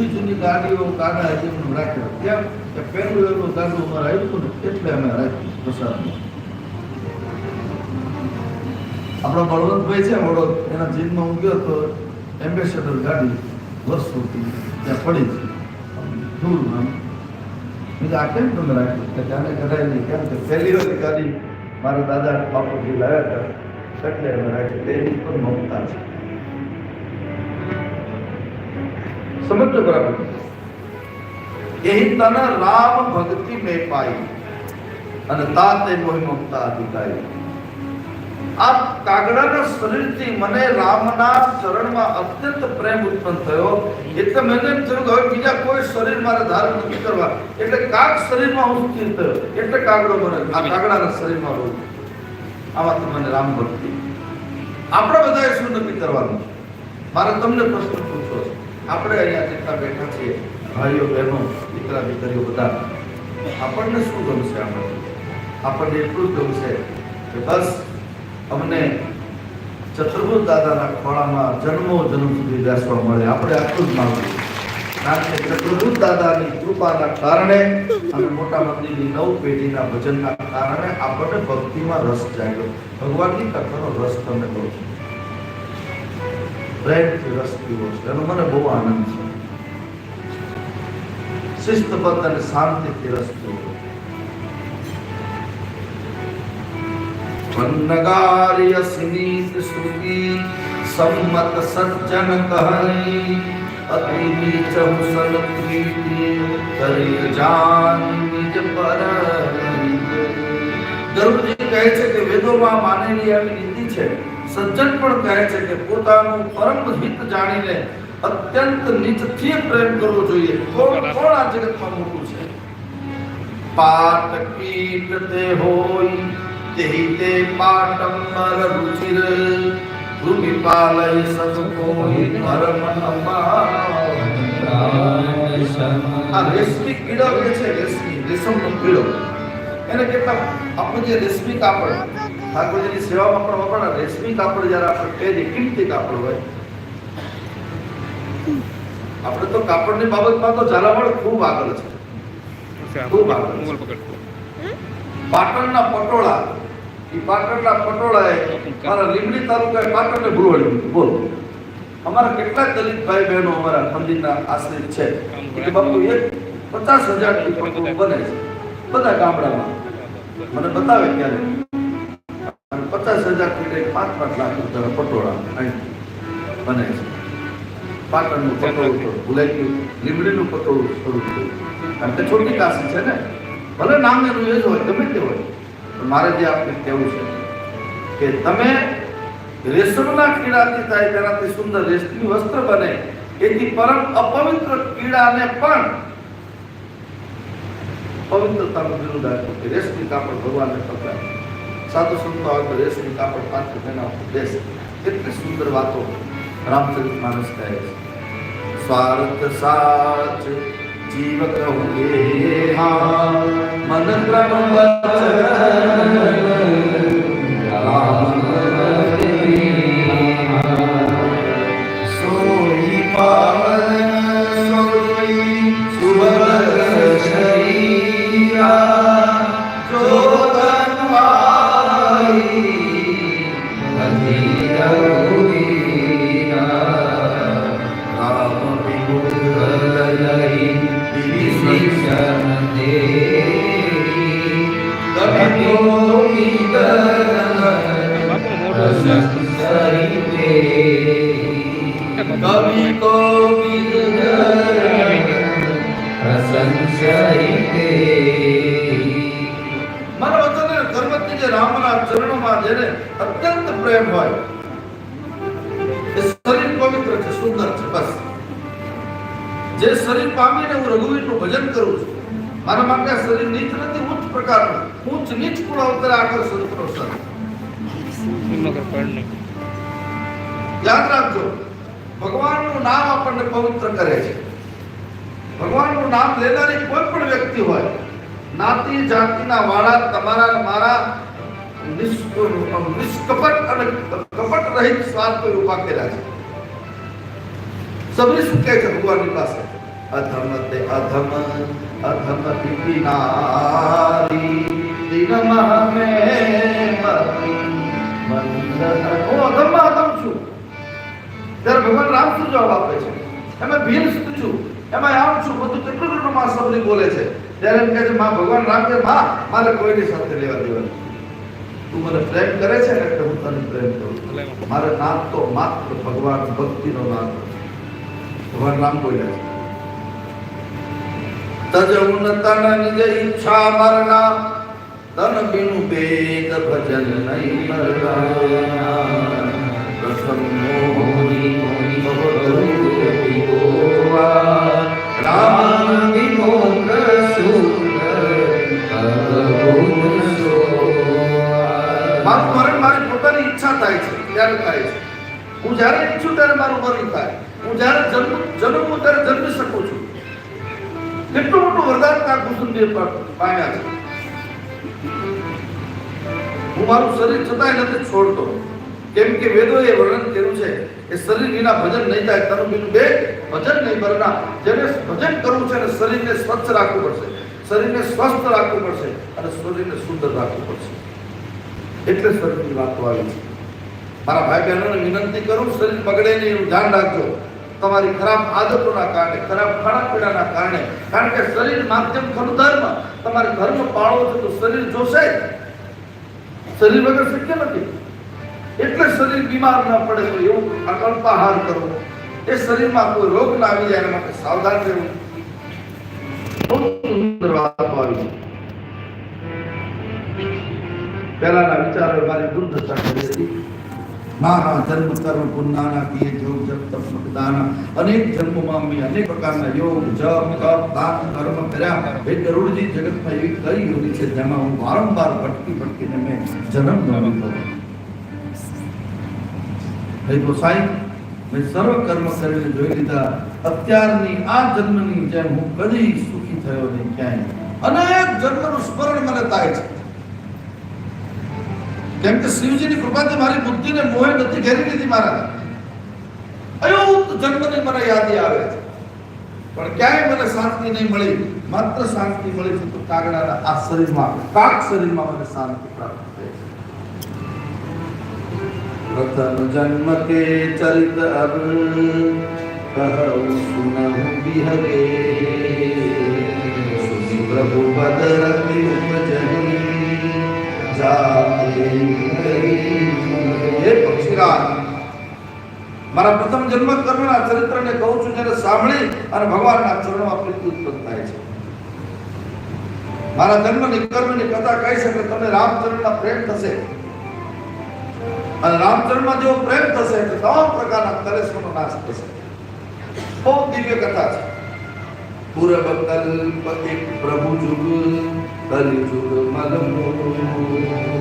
જૂની જૂની ગાડીઓ, ગાડા હજી એમને રાખ્યા. કેમ કે પહેલું એનું ગાડું અમારે આવ્યું હતું ને, એટલે અમે રાખ્યું પ્રસાદમાં આપણો બળવંતભાઈ છે, વડોદ. એના જીનમાં હું ગયો તો એમ્બેસેડર ગાડી વર્ષોથી ત્યાં પડી છે. દૂર આમ બીજા આ કેમ તમે રાખ્યું? કે ત્યાંને કઢાય નહીં. કેમ કે પહેલી વખત ગાડી મારા દાદા બાપુજી લાવ્યા હતા, એટલે અમે રાખી તેની પણ મમતા છે. સમજો બરાબર यही तन राम भक्ति में पाई અને તાતે મોહ મમતા અધિકારી આ કાગડાના શરીરથી મને રામના ચરણમાં અત્યંત પ્રેમ ઉત્પન્ન થયો એટલે મેં એમ થયું કે હવે બીજા કોઈ શરીર મારે ધારણ નથી કરવા એટલે કાગ શરીરમાં હું સ્થિર થયો એટલે કાગડો મને આ કાગડાના શરીરમાં રહું આમાં તો મને રામ ભક્તિ આપણે બધાએ શું નક્કી કરવાનું છે મારે તમને પ્રશ્ન પૂછવો છે આપણે અહીંયા જેટલા બેઠા છીએ, ભાઈઓ, બહેનો, દીકરા, દીકરીઓ બધા, આપણને શું ગમશે આમાંથી? આપણને એટલું જ ગમશે કે બસ અમને ચતુર્ભુજ દાદાના ખોળામાં જન્મો જન્મ સુધી બેસવા મળે. આપણે આટલું જ માંગીએ. કારણ કે ચતુર્ભુજ દાદાની કૃપાના કારણે અને મોટા મંદિરની નવ પેઢીના ભજનના કારણે આપણને ભક્તિમાં રસ જાગ્યો. ભગવાનની કથાનો રસ તમે કહો છો. પ્રેમથી રસ પીવો છે એનો મને બહુ આનંદ છે શિસ્તબદ્ધ અને શાંતિથી રસ પીવો વનગાર્ય સ્મિત સુગી સંમત સજ્જન કહી અતિ નીચ હુસન પ્રીતિ કરી જાન નિજ પર ગરુડજી કહે છે કે વેદોમાં માનેલી આવી નીતિ છે સજ્જન પણ કહે છે કે પોતાનું પરમ હિત જાણીને અત્યંત નીચથી પ્રેમ કરવો જોઈએ. કોણ કોણ આ જગતમાં મોટું છે? પાટ કીટ તે હોય તેહી તે પાટંબર રુચિર. ભૂમિ પાલય સબ કોઈ ધર્મ આ રેશમી કીડો છે રેશમી રેશમનો કીડો. એને કેટલા આપણું જે રેશમી કાપડ ઠાકોરજીની સેવામાં પણ વપરાય રેશમી કાપડ જ્યારે આપણે પહેરીએ કિંમતી કાપડ હોય? આપણે તો કાપડની બાબતમાં તો ઝાલાવાડ ખૂબ આગળ છે. ખૂબ આગળ પાટણના પટોળા એ પાટણના પટોળાએ મારા લીમડી તાલુકાએ પાટણને ભૂલવાડ્યું બોલો. અમારા કેટલા દલિત ભાઈ બહેનો અમારા મંદિરના આશ્રિત છે? કે બાપુ એક પચાસ હજાર બને છે. બધા ગામડામાં. મને બતાવે ક્યારે? અને પચાસ હજાર ફીટ પાંચ પાંચ લાખ રૂપિયાના પટોળા બને છે. પાટણનું પટોળું ભૂલાઈ ગયું લીમડીનું પટોળું શરૂ થયું. કારણ કે છોટી કાશી છે ને ભલે નામ એનું એ જ હોય ગમે તે હોય પણ મારે જે આપને કહેવું છે કે તમે રેશમના કીડાથી થાય તેનાથી સુંદર રેશમી વસ્ત્ર બને એથી પરમ અપવિત્ર કીડાને પણ પવિત્રતાનું બિરુદ આપ્યું કે રેશમી કાપડ ભગવાનને પકડાય. સાધુ સંતો તો રેશમી કાપડ પાંચ મહિના ઉપદેશ કેટલી સુંદર વાતો રામચરિત માનસ કહે છે. સ્વાર્થ સાચ જીવ કહું મન ક્રમ પ્રેમ એ શરીર પવિત્ર છે, સુંદર છે, બસ. જે શરીર પામીને હું રઘુવીરનું ભજન કરું છું, મારા માટે શરીર નીચ નથી, ઉચ્ચ પ્રકારનું. ઉચ્ચ નીચ પણ અવતરે આગળ સ્વરૂપનો સર. યાદ રાખજો, ભગવાનનું નામ આપણને પવિત્ર કરે છે. ભગવાનનું નામ લેનારી કોઈ પણ વ્યક્તિ હોય, નાતી જાતિના વાળા, તમારા મારા હું અધમ છું. ત્યારે ભગવાન રામ શું જવાબ આપે છે? એમાં ભીલ શું છું? એમાં આમ છું, બધું કેટલું કેટલું માં શબ્દ બોલે છે. ત્યારે એમ કહે છે ભગવાન રામ કે, માં, મારે કોઈની સાથે લેવા દેવા નથી. તું મને પ્રેમ કરે છે ને એટલે હું તને પ્રેમ કરું છું. મારે નામ તો માત્ર ભગવાન ભક્તિનો નામ ભગવાન રામ બોલ્યા છે તજ ઉન તન નિજ ઈચ્છા મરના. તન બિનુ વેદ ભજન નહીં મરના પ્રથમ મોહી થાય છે ત્યારે થાય છે? હું જ્યારે ઈચ્છું ત્યારે મારું મરણ થાય. હું જ્યારે જન્મ, જન્મું ત્યારે જન્મી શકું છું. કેટલું મોટું વરદાન આ કુસુમદેવ પામ્યા છે. હું મારું શરીર છતાંય નથી છોડતો. કેમ કે વેદોએ વર્ણન કર્યું છે કે શરીર વિના ભજન નહીં થાય, તનુ બિન બે ભજન નહીં બરના જેને ભજન કરવું છે અને શરીરને સ્વચ્છ રાખવું પડશે. શરીરને સ્વસ્થ રાખવું પડશે અને શરીરને સુંદર રાખવું પડશે. એટલે શરીરની વાતો આવી છે. મારા ભાઈ બહેનોને વિનંતી કરું, શરીર બગડે નહીં એનું ધ્યાન રાખજો. તમારી ખરાબ આદતોના કારણે, ખરાબ ખાણાપીણાના કારણે, કારણ કે શરીર માધ્યમ ખરું ધર્મ. તમારે ધર્મ પાળવો છે તો શરીર જોશે. શરીર વગર શક્ય નથી. એટલે શરીર બીમાર ન પડે તો એવું અકલ્પાહાર કરો. એ શરીરમાં કોઈ રોગ ના આવી જાય એના માટે સાવધાન રહેવું. પહેલાના વિચારો મારી દુર્દશા કરી હતી. નાના જન્મ કર્મ પુન્નાના કિએ જોગ જપ તપ મતદાન અનેક જન્મમાં મેં અનેક પ્રકારના યોગ, જપ, તપ, દાન, કર્મ કર્યા. એ ગરુડજી જગતમાં એવી કઈ યોગી છે જેમાં હું વારંવાર ભટકી ભટકીને મેં જન્મ લીધો હે ગોસાઈ મેં સર્વ કર્મ કરીને જોઈ લીધા. અત્યારની આ જન્મની જેમ હું કદી સુખી થયો નહીં ક્યાંય. અનેક જન્મનું સ્મરણ મને થાય છે. કેમ કે શિવજીની કૃપાથી મારી બુદ્ધિને મોહે નથી, ઘેરી લીધી મારા અયુત જન્મની મને યાદી આવે છે. પણ ક્યાંય મને શાંતિ નહીં મળી, માત્ર શાંતિ મળી છે તો કાગડાના આ શરીરમાં કાક શરીરમાં મને શાંતિ પ્રાપ્ત થઈ છે. પ્રથમ જન્મ કે ચરિત અબ કહું સુનહું બિહરે સુની પ્રભુ પદ રતિ ઉપજની જાતે હે પક્ષીરાજ મારા પ્રથમ જન્મ કર્મના ચરિત્રને કહું છું જ્યારે સાંભળી અને ભગવાનના ચરણમાં પ્રીતિ ઉત્પન્ન થાય છે. મારા જન્મની કર્મની કથા કહી શકે તમને રામચરણના પ્રેમ થશે. અને રામચરણમાં જેવો પ્રેમ થશે એટલે તમામ પ્રકારના કલેશોનો નાશ થશે. બહુ દિવ્ય કથા છે. પૂર્વ કલ્પ એક પ્રભુ જુગ કલિ જુગ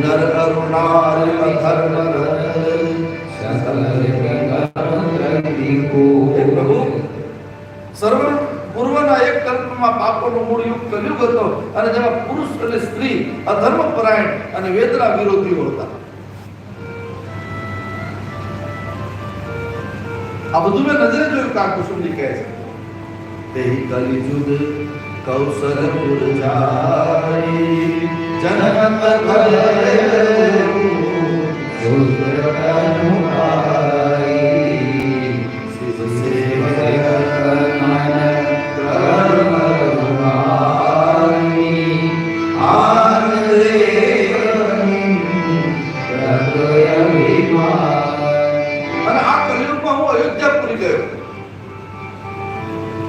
નર અરુણાર અધર્મ હે પ્રભુ સર્વ પૂર્વના એક કલ્પમાં પાપોનો મૂળ યુગ કલયુગ હતો અને જેમાં પુરુષ અને સ્ત્રી અધર્મ પરાયણ અને વેદના વિરોધીઓ હતા. આ બધું મેં નજરે જોયું કાકુસુમજી કહે છે. તે કલિજુગ કૌશલપુર જાય જનક ભલે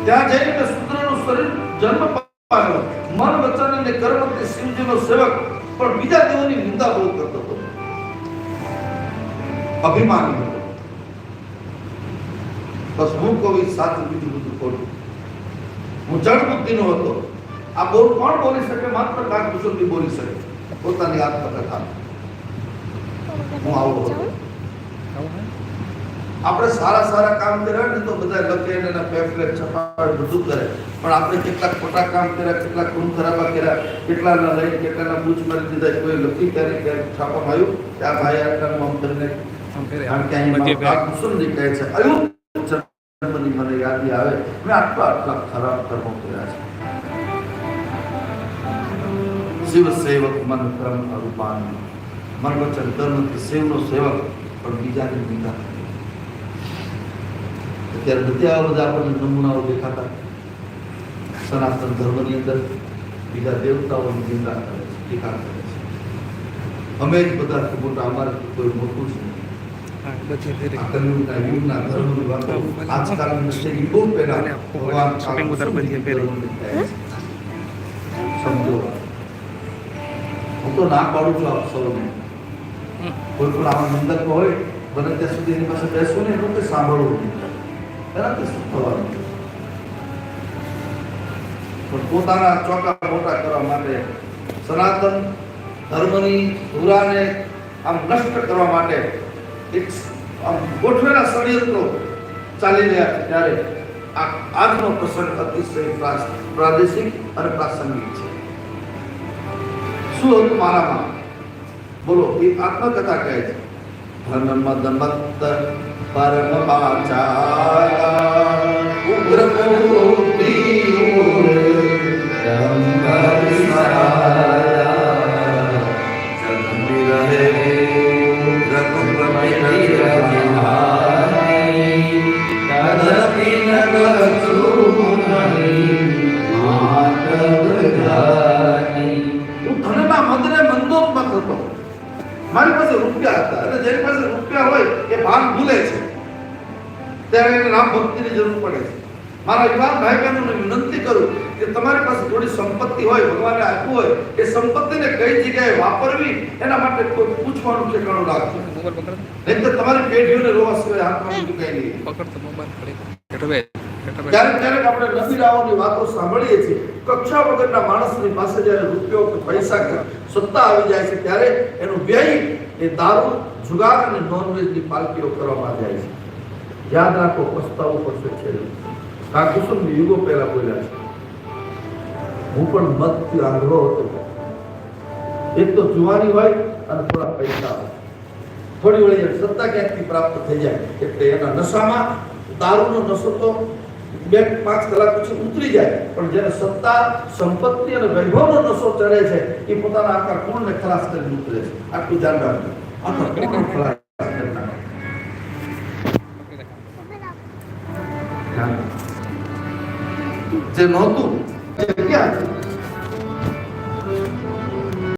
ત્યાં જઈને શરીર જન્મ પામ્યો. મન વચન અને કર્મથી શિવજીનો સેવક પણ બીજા દેવોની નિંદા બહુ કરતો હતો. અભિમાની હતો. બસ હું કોઈ સાચું બીજું બધું ખોટું હું જડ બુદ્ધિનો હતો. આ બોલ કોણ બોલી શકે? માત્ર કાક કુશલથી બોલી શકે. પોતાની આત્મકથા. હું આવું હતો આપણે સારા સારા કામ કર્યા ને તો બધા લખે એના પેમ્ફલેટ છપાવે બધું કરે. પણ આપણે કેટલાક ખોટા કામ કર્યા કેટલાક ખૂન ખરાબા કર્યા કેટલાના લઈને કેટલાના બૂચ મારી દીધા કોઈ લખી ત્યારે ક્યારે છાપવામાં આવ્યું કે આ ભાઈ આટલાનું આમ કરીને મને યાદી આવે. મેં આટલા આટલા ખરાબ કર્મો કર્યા છે. શિવ સેવક મન કર્મ અરૂપાન. મન વચન કર્મ સેવનો સેવક પણ બીજાની નિંદા કરે. બધા બધા આપણને નમૂનાઓ દેખાતા. સનાતન ધર્મની અંદર બીજા દેવતાઓની નિંદા કરે છે ટીકા કરે છે. અમે જ બધા મોટા અમારે કોઈ મોટું છે હું તો ના પાડું છું આપ સૌને. કોઈ પણ આવા નિંદક હોય બને ત્યાં સુધી એની પાસે બેસવું ને એનું સાંભળવું નહીં. શું થવાનું પણ પોતાના ચોકા મોટા કરવા માટે સનાતન ધર્મની ધુરાને આમ નષ્ટ કરવા માટે એક આમ ગોઠવેલા ષડયંત્રો ચાલી રહ્યા છે ત્યારે આ આજનો પ્રસંગ અતિશય પ્રાદેશિક અને પ્રાસંગિક છે. શું હતું મારામાં? બોલો, એ આત્મકથા કહે છે. ધનમદમત્ત પરમ परम पाचारा રૂપિયા હતા. અને જેની પાસે રૂપિયા હોય એ ભાન ભૂલે છે. ત્યારે એને રામ ભક્તિની જરૂર પડે છે. મારા યુવાન ભાઈ બહેનોને વિનંતી કરું કે તમારી પાસે થોડી સંપત્તિ હોય, ભગવાને આપ્યું હોય, એ સંપત્તિને કઈ જગ્યાએ વાપરવી, એના માટે કોઈ પૂછવાનું ઠેકાણું રાખજો. નહીં તો તમારી પેઢીઓને રોવા સિવાય હાથમાં કઈ નહીં. ક્યારેક ક્યારેક આપણે નસીરાઓની વાતો સાંભળીએ છીએ, કક્ષા વગરના માણસની પાસે જ્યારે રૂપિયો કે પૈસા સત્તા આવી જાય છે, ત્યારે એનું વ્યય એ દારૂ, જુગાર અને નોનવેજની પાલકીઓ કરવામાં જાય છે. યાદ રાખો, પસ્તાવું પડશે છેલ્લે. કાકુસુમ યુગો પહેલા બોલ્યા છે. હું પણ મતથી આંધળો હતો. એક તો જુવાની હોય અને થોડા પૈસા થોડી વળી સત્તા ક્યાંકથી પ્રાપ્ત થઈ જાય? એટલે એના નશામાં, દારૂનો નશો તો બે પાંચ કલાક પછી ઉતરી જાય પણ જેને સત્તા, સંપત્તિ અને વૈભવનો નશો ચડે છે, એ પોતાના આખા કુળને ખલાસ કરીને ઉતરે છે આટલું ધ્યાન રાખજો આખા કુળને ખલાસ કરી. જે નહોતું એ ક્યાં?